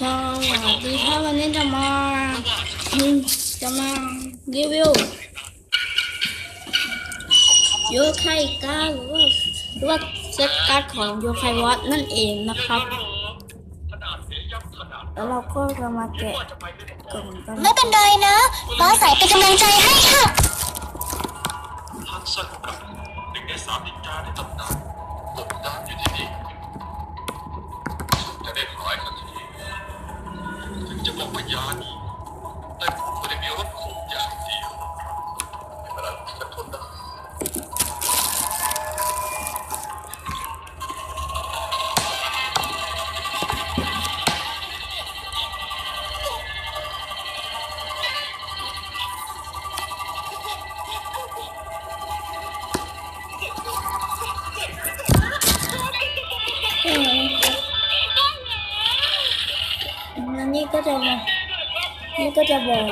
สวัสดีครับวันนี้จะมาอืมจะมารีวิวโยไคการ์ดหรือว่าหรือว่าเซตการ์ดของโยไควัตนั่นเองนะครับ แล้วเราก็จะมาแกะกล่องกันไม่เป็นไรนะฟ้าใสเป็นกำลังใจให้ค่ะพักสักกับหนึ่งในสามนินจาในตำนาน นนี้ก็จะมานี่ก็จะบอก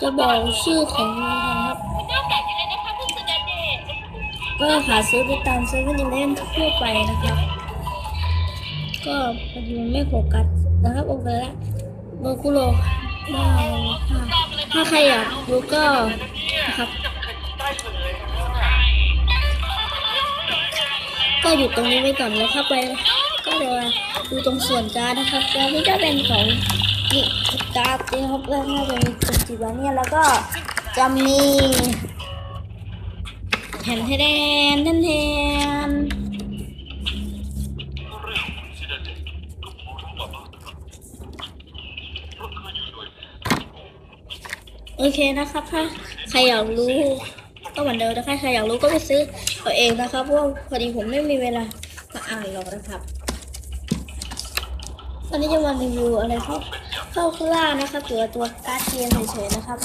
จะบอกชื่อของมันะครับก็หาซื้อได้ตามเซเว่นอีเลฟทั่วไปนะครับ ก็ดีมันไม่โฟกัสนะครับโอเคแล้วโบคุโร่ถ้าใครอยากดูก็นะครับก็อยู่ตรงนี้ไว้ก่อนแล้วเข้าไป ก็เลยดูตรงส่วนการดนะครับการดที่จะเป็นของนี่การ์ดนะครับแล้วน่าจะมีจุดจีบาเนี่ยแล้วก็จะมีแผ่นแทนแทนแทนเรื่องของซิดาเดนก็พอรู้มาบ้างนโอเคนะครับถ้าใครอยากรู้ก็เหมือนเดิมนะคะใครอยากรู้ก็ไปซื้อเอาเองนะครับเพราะพอดีผมไม่มีเวลามาอ่านหรอกนะครับ วันนี้จะมารีวิวอะไรที่เข้าคร่าวๆนะครับตัวตัวการ์ดเกมเฉยๆนะครับ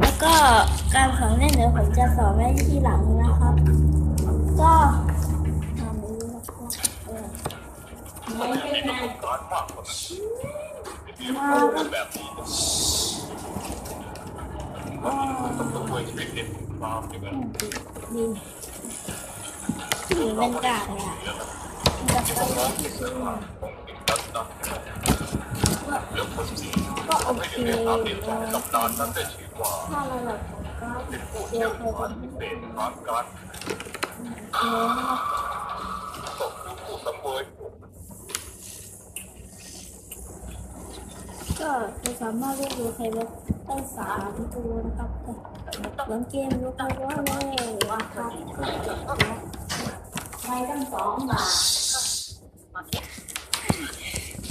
แล้วก็การของเล่นเดี๋ยวผมจะสอนไว้ที่หลังนะครับ ก็ทำนี้นะครับเออไม่เป็นไรการมากกว่านั้นมาครับแบบนี้ก็ต้องช่วยชีวิตเด็กความใช่ไหมดีดีเป็นกาดอะจะไปว่าที่ซื้อมาเรื่องคนที่ ก็โอไม่เคได้แล้เรียนวามเรียนตำนานนั้นได้ชื่อว่าถ้าระดับการ์ดเป็นผู้เดียเชี่ยวเคยชาเป็ญพิเศษทางการเออตกคือผู้สังเวยก็จะสามารถเลือกดูใครได้สามตัวนะครับหลังเกมยกไปว่าเลยนะครับก็จบแล้วไปตั้งสองบาท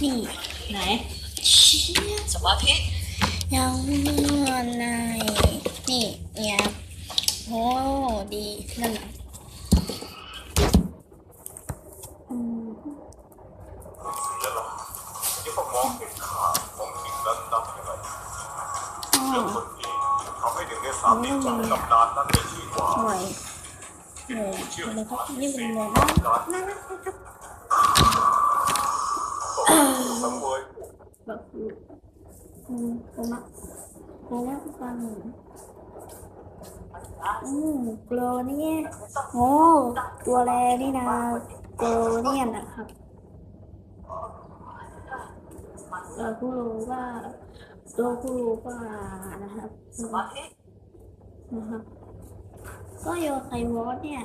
นี่ไหนสมาธิยังเมื่อในนี่เนี่ยโอ้ดีนั่นแหละอืมเสียละที่เขามองเห็นค่าของสิ่งนั้นนั้นใช่ไหมอ๋อเรื่องคนที่ทำให้หนึ่งในสามนินจาในตำนานนั้นได้ชื่อว่าหน่อยหน่อยอะไรครับนี่เป็นหน่วยนะน่ารักนะครับ ตกคือผู้สังเวย แบบอืมผมอะผมว่าฟังอืมโกลเนี่ยโอ้ตัวแรนี่นะโกลเนี่ยนะครับเราผู้รู้ว่าตัวผู้รู้ว่านะครับนะครับก็โยไควอสเนี่ย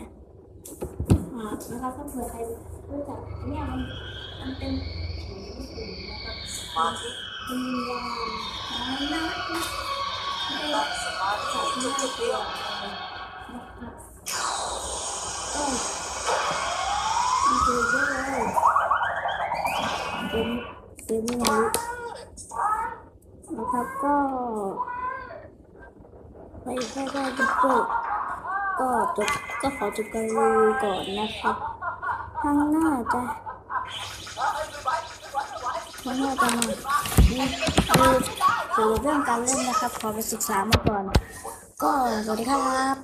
นะครับถ้าเผื่อใครรู้จักเนี่ยมันมันเป็นของญี่ปุ่น สมาธิมีวาน้อยนะไม่ได้สมาธิจับจุไม่ดได้เดียวนะครับก็มีตัวเยเลยเป็นเป็นไม่รู้นะครับก็ไปแค่ได้จบก็จบก็ขอจบการรีวิวก่อนนะครับทางหน้าจะ ทางหน้าจะมาดูดูเกี่ยวกับเรื่องการเล่นนะครับ ขอไปศึกษามาก่อน ก็สวัสดีครับ